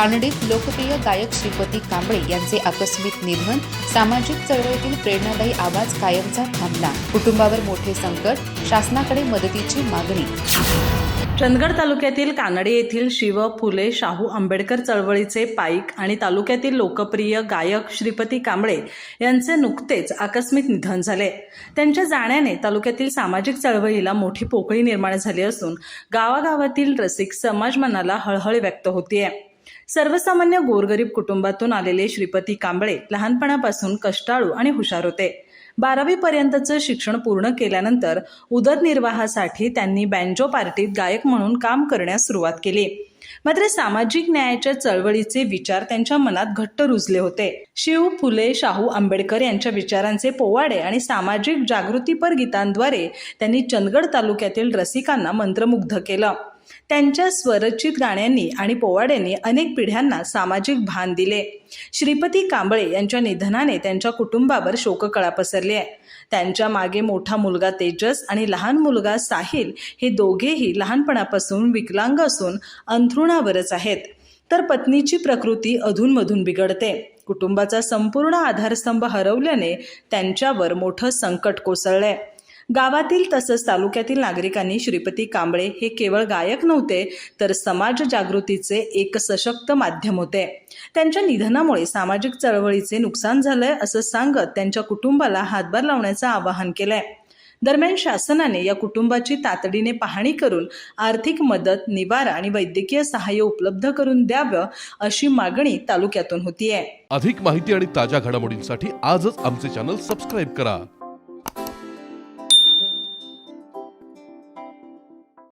कानडीत लोकप्रिय गायक श्रीपती कांबळे यांचे आकस्मिक निधन सामाजिक चळवळीतील प्रेरणादायी आवाज कायमचा थांबला. कुटुंबावर मोठे संकट शासनाकडे मदतीची मागणी. चंदगड तालुक्यातील कानडी येथील शिव फुले शाहू आंबेडकर चळवळीचे पाईक आणि तालुक्यातील लोकप्रिय गायक श्रीपती कांबळे यांचे नुकतेच आकस्मिक निधन झाले. त्यांच्या जाण्याने तालुक्यातील सामाजिक चळवळीला मोठी पोकळी निर्माण झाली असून गावागावातील रसिक समाज मनाला हळहळ व्यक्त होतीये. सर्वसामान्य गोरगरीब कुटुंबातून आलेले श्रीपती कांबळे लहानपणापासून कष्टाळू आणि हुशार होते. बारावीपर्यंतचं शिक्षण पूर्ण केल्यानंतर उदरनिर्वाहासाठी त्यांनी बँजो पार्टीत गायक म्हणून काम करण्यास सुरुवात केली. मात्र सामाजिक न्यायाच्या चळवळीचे विचार त्यांच्या मनात घट्ट रुजले होते. शिव फुले शाहू आंबेडकर यांच्या विचारांचे पोवाडे आणि सामाजिक जागृतीपर गीतांद्वारे त्यांनी चंदगड तालुक्यातील रसिकांना मंत्रमुग्ध केलं. त्यांच्या स्वरचित गाण्यांनी आणि पोवाड्यांनी अनेक पिढ्यांना सामाजिक भान दिले. श्रीपती कांबळे यांच्या निधनाने त्यांच्या कुटुंबावर शोककळा पसरली आहे. त्यांच्या मागे मोठा मुलगा तेजस आणि लहान मुलगा साहिल हे दोघेही लहानपणापासून विकलांग असून अंथरुणावरच आहेत. तर पत्नीची प्रकृती अधूनमधून बिघडते. कुटुंबाचा संपूर्ण आधारस्तंभ हरवल्याने त्यांच्यावर मोठं संकट कोसळलंय. गावातील तसंच तालुक्यातील नागरिकांनी श्रीपती कांबळे हे केवळ गायक नव्हते तर समाज जागृतीचे एक सशक्त माध्यम होते. त्यांच्या निधनामुळे सामाजिक चळवळीचे नुकसान झालंय असं सांगत त्यांच्या कुटुंबाला हातभार लावण्याचं आवाहन केलंय. दरम्यान शासनाने या कुटुंबाची तातडीने पाहणी करून आर्थिक मदत निवारा आणि वैद्यकीय सहाय्य उपलब्ध करून द्यावं अशी मागणी तालुक्यातून होतीये. अधिक माहिती आणि ताज्या घडामोडींसाठी आजच आमचे चॅनल सबस्क्राईब करा.